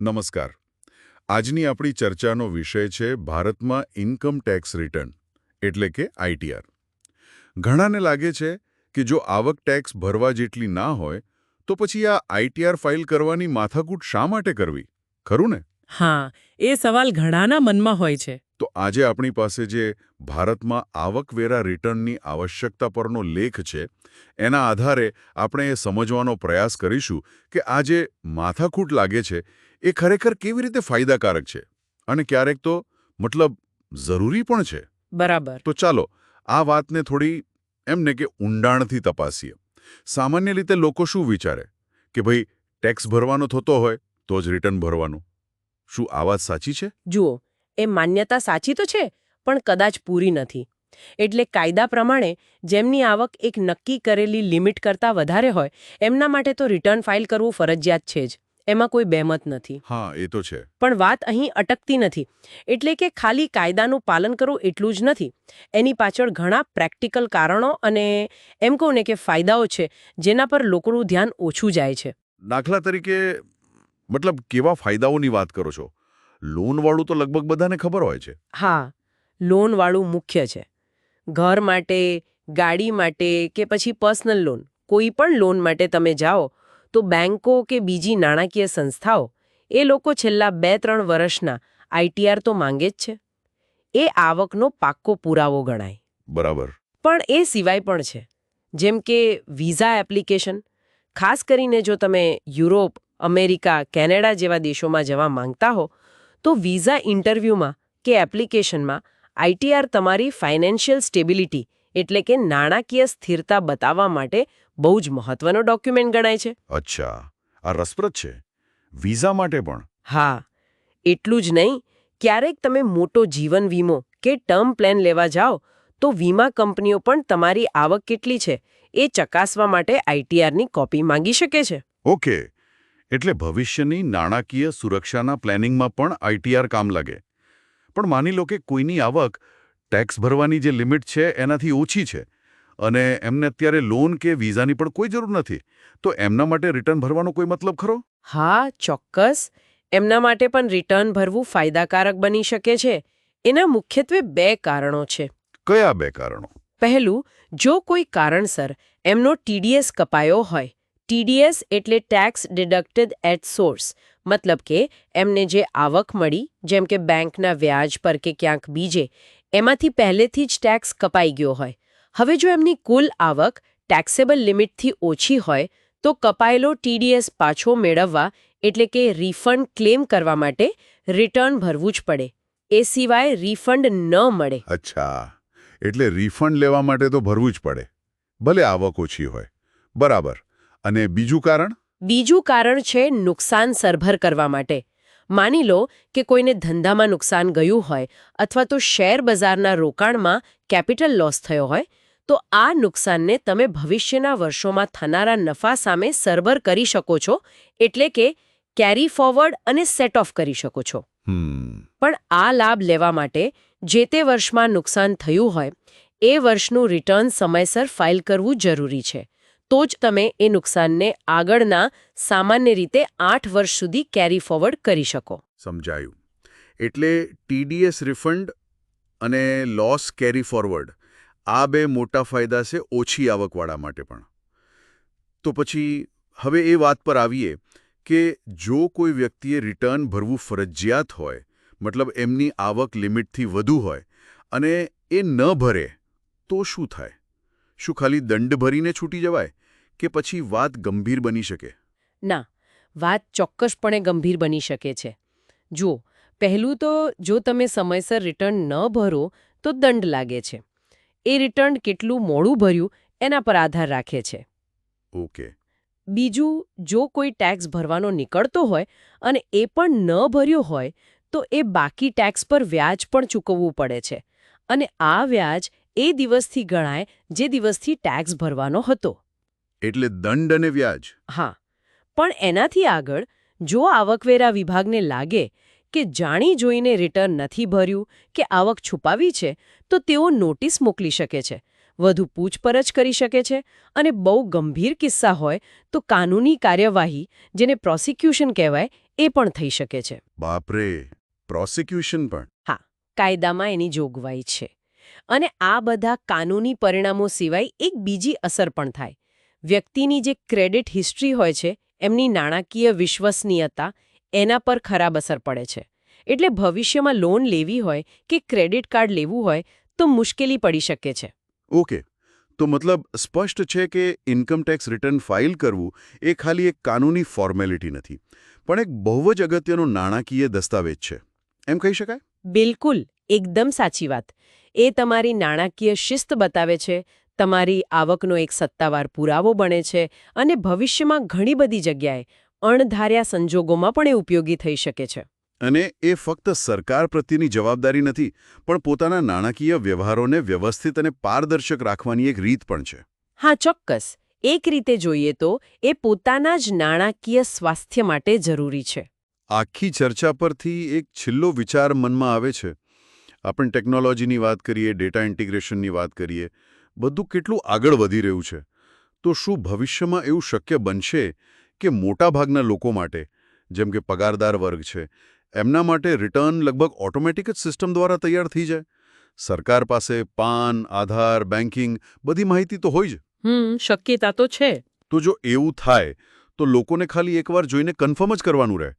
નમસ્કાર. આજની આપણી ચર્ચાનો વિષય છે ભારતમાં ઇન્કમ ટેક્સ રિટર્ન એટલે કે આઈટીઆર ઘણાને લાગે છે કે જો આવક ટેક્સ ભરવા જેટલી ના હોય તો પછી આ આઈટીઆર ફાઇલ કરવાની માથાકૂટ શા માટે કરવી? ખરું ને? હા એ સવાલ ઘણાના મનમાં હોય છે. તો આજે આપણી પાસે જે ભારતમાં આવકવેરા રિટર્નની આવશ્યકતા પરનો લેખ છે એના આધારે આપણે એ સમજવાનો પ્રયાસ કરીશું કે આ જે માથાકૂટ લાગે છે એ ખરેખર કેવી રીતે ફાયદાકારક છે? અને ક્યારેક તો મતલબ જરૂરી પણ છે. બરાબર. તો ચાલો આ વાતને થોડી એમને કે ઊંડાણથી તપાસીએ. સામાન્ય રીતે લોકો શું વિચારે? કે ભાઈ ટેક્સ ભરવાનો થતો હોય તો જ રિટર્ન ભરવાનું. શું આ વાત સાચી છે? જુઓ એ માન્યતા સાચી તો છે પણ કદાચ પૂરી નથી. એટલે કાયદા પ્રમાણે જેમની આવક એક નક્કી કરેલી લિમિટ કરતાં વધારે હોય એમના માટે તો રિટર્ન ફાઇલ કરવું ફરજિયાત છે જ. એમાં કોઈ બેમત નથી. હા એ તો છે. પણ વાત અહીં અટકતી નથી. એટલે કે ખાલી કાયદાનું પાલન કરવું એટલું જ નથી. એની પાછળ ઘણા પ્રેક્ટિકલ કારણો અને એમ કહું ને કે ફાયદાઓ છે જેના પર લોકોનું ધ્યાન ઓછું જાય છે. દાખલા તરીકે મતલબ કેવા ફાયદાઓની વાત કરો છો? લોનવાળું તો લગભગ બધાને ખબર હોય છે. હા લોનવાળું મુખ્ય છે. ઘર માટે ગાડી માટે કે પછી પર્સનલ લોન કોઈ પણ લોન માટે તમે જાઓ તો બેંકો કે બીજી નાણાકીય સંસ્થાઓ એ લોકો છેલ્લા બે ત્રણ વર્ષના આઈટીઆર તો માંગે જ છે. એ આવકનો પાક્કો પુરાવો ગણાય. બરાબર. પણ એ સિવાય પણ છે. જેમ કે વિઝા એપ્લિકેશન ખાસ કરીને જો તમે યુરોપ અમેરિકા કેનેડા જેવા દેશોમાં જવા માંગતા હો તો વિઝા ઇન્ટરવ્યૂમાં કે એપ્લિકેશનમાં આઈટીઆર તમારી ફાઇનાન્શિયલ સ્ટેબિલિટી એટલે કે નાણાકીય સ્થિરતા બતાવવા માટે બહુ જ મહત્વનો ડોક્યુમેન્ટ ગણાય છે. અચ્છા. આ રસપ્રદ છે. વિઝા માટે પણ. હા. એટલું જ નહીં ક્યારેક તમે મોટો જીવન વીમો કે ટર્મ પ્લાન લેવા જાઓ તો વીમા કંપનીઓ પણ તમારી આવક કેટલી છે એ ચકાસવા માટે આઈટીઆરની કોપી માંગી શકે છે. ઓકે. એટલે ભવિષ્યની નાણાકીય સુરક્ષાના પ્લાનિંગમાં પણ આઈટીઆર કામ લાગે. પણ માની લો કે કોઈની આવક ટેક્સ ભરવાની જે લિમિટ છે એનાથી ઓછી છે. અને એમને અત્યારે લોન કે વિઝાની પણ કોઈ જરૂર નથી. તો એમના માટે રિટર્ન ભરવાનો કોઈ મતલબ ખરો? હા ચોક્કસ. એમના માટે પણ રિટર્ન ભરવું ફાયદાકારક બની શકે છે. એના મુખ્યત્વે બે કારણો છે. કયા બે કારણો? પહેલું જો કોઈ કારણસર એમનો ટીડીએસ કપાયો હોય ટીડીએસ એટલે ટેક્સ ડિડક્ટેડ એટ સોર્સ મતલબ કે એમને જે આવક મળી જેમ કે બેંકના વ્યાજ પર કે ક્યાંક બીજે એમાંથી પહેલેથી જ ટેક્સ કપાઈ ગયો હોય હવે જો એમની કુલ આવક ટેક્સેબલ લિમિટથી ઓછી હોય તો કપાયેલો ટીડીએસ પાછો મેળવવા એટલે કે રિફંડ ક્લેમ કરવા માટે રિટર્ન ભરવું જ પડે. એ સિવાય રિફંડ ન મળે. અચ્છા. એટલે રિફંડ લેવા માટે તો ભરવું જ પડે. ભલે આવક ઓછી હોય. બરાબર. અને બીજું કારણ? બીજું કારણ છે નુકસાન સરભર કરવા માટે. માની લો કે કોઈને ધંધામાં નુકસાન ગયું હોય અથવા તો શેર બજારના રોકાણમાં કેપિટલ લોસ થયો હોય તો આ નુકસાનને તમે ભવિષ્યના વર્ષોમાં થનારા નફા સામે સરભર કરી શકો છો એટલે કે કેરી ફોરવર્ડ અને સેટ ઓફ કરી શકો છો. પણ આ લાભ લેવા માટે જે તે વર્ષમાં નુકસાન થયું હોય એ વર્ષનું રિટર્ન સમયસર ફાઇલ કરવું જરૂરી છે. તો જ તમે એ નુકસાનને આગળના સામાન્ય રીતે આઠ વર્ષ સુધી કેરી ફોરવર્ડ કરી શકો. સમજાયું. એટલે ટીડીએસ રિફંડ અને લોસ કેરી ફોરવર્ડ. આ બે મોટા ફાયદા છે, ઓછી આવકવાળા માટે પણ. તો પછી હવે એ વાત પર આવીએ કે જો કોઈ વ્યક્તિએ રિટર્ન ભરવું ફરજિયાત હોય, મતલબ એમની આવક લિમિટથી વધુ હોય અને એ ન ભરે, તો શું થાય? શું ખાલી દંડ ભરીને છૂટી જવાય કે પછી વાત ગંભીર બની શકે? ના, વાત ચોક્કસપણે ગંભીર બની શકે છે. જુઓ, પહેલું તો જો તમે સમયસર રિટર્ન ન ભરો, તો દંડ લાગે છે. એ રિટર્ન કેટલું મોડું ભર્યું એના પર આધાર રાખે છે. ઓકે. બીજું જો કોઈ ટેક્સ ભરવાનો નીકળતો હોય અને એ પણ ન ભર્યો હોય તો એ બાકી ટેક્સ પર વ્યાજ પણ ચૂકવવું પડે છે. અને આ વ્યાજ એ દિવસથી ગણાય જે દિવસથી ટેક્સ ભરવાનો હતો. એટલે દંડ અને વ્યાજ? હા. પણ એનાથી આગળ જો આવકવેરા વિભાગને લાગે કે જાણી જોઈને રિટર્ન નથી ભર્યું કે આવક છુપાવી છે તો તેઓ નોટિસ મોકલી શકે છે વધુ પૂછપરછ કરી શકે છે અને બહુ ગંભીર કિસ્સા હોય તો કાનૂની કાર્યવાહી જેને પ્રોસિક્યુશન કહેવાય એ પણ થઈ શકે છે. બાપરે પ્રોસિક્યુશન પણ. હા કાયદામાં એની જોગવાઈ છે અને આ બધા કાનૂની પરિણામો સિવાય એક બીજી અસર પણ થાય. વ્યક્તિની જે ક્રેડિટ હિસ્ટ્રી હોય છે એમની નાણાકીય વિશ્વસનીયતા એના પર ખરાબ અસર પડે છે. એટલે ભવિષ્યમાં લોન લેવી હોય કે ક્રેડિટ કાર્ડ લેવું હોય તો મુશ્કેલી પડી શકે છે. ઓકે. તો મતલબ સ્પષ્ટ છે કે ઇન્કમટેક્સ રિટર્ન ફાઇલ કરવું એ ખાલી એક કાનૂની ફોર્મેલિટી નથી પણ એક બહુ જ અગત્યનો નાણાકીય દસ્તાવેજ છે. એમ કહી શકાય? બિલકુલ. એકદમ સાચી વાત. એ તમારી નાણાકીય શિસ્ત બતાવે છે તમારી આવકનો એક સત્તાવાર પુરાવો બને છે અને ભવિષ્યમાં ઘણી બધી જગ્યાએ અણધાર્યા સંજોગોમાં પણ એ ઉપયોગી થઈ શકે છે. અને એ ફક્ત સરકાર પ્રત્યેની જવાબદારી નથી પણ પોતાના નાણાકીય વ્યવહારોને વ્યવસ્થિત અને પારદર્શક રાખવાની એક રીત પણ છે. હા ચોક્કસ. એક રીતે જોઈએ તો એ પોતાના જ નાણાકીય સ્વાસ્થ્ય માટે જરૂરી છે. આખી ચર્ચા પરથી એક છેલ્લો વિચાર મનમાં આવે છે. આપણે ટેકનોલોજીની વાત કરીએ ડેટા ઇન્ટિગ્રેશનની વાત કરીએ બધું કેટલું આગળ વધી રહ્યું છે? તો શું ભવિષ્યમાં એવું શક્ય બનશે? કે મોટાભાગના લોકો માટે જેમ કે પગારદાર વર્ગ છે એમના માટે રિટર્ન લગભગ ઓટોમેટિક જ સિસ્ટમ દ્વારા તૈયાર થઈ જાય. સરકાર પાસે પાન આધાર બેન્કિંગ બધી માહિતી તો હોય જ. હમ શક્યતા તો છે. તો જો એવું થાય તો લોકોને ખાલી એકવાર જોઈને કન્ફર્મ જ કરવાનું રહે.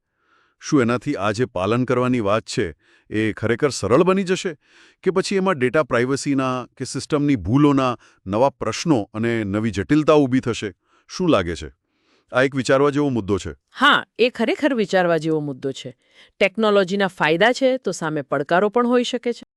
શું એનાથી આ જે પાલન કરવાની વાત છે એ ખરેખર સરળ બની જશે? કે પછી એમાં ડેટા પ્રાઇવસીના કે સિસ્ટમની ભૂલોના નવા પ્રશ્નો અને નવી જટિલતા ઊભી થશે? શું લાગે છે? આ એક વિચારવા જેવો મુદ્દો છે. હા, એ ખરેખર વિચારવા જેવો મુદ્દો છે. ટેકનોલોજીના ફાયદા છે તો સામે પડકારો પણ હોઈ શકે છે.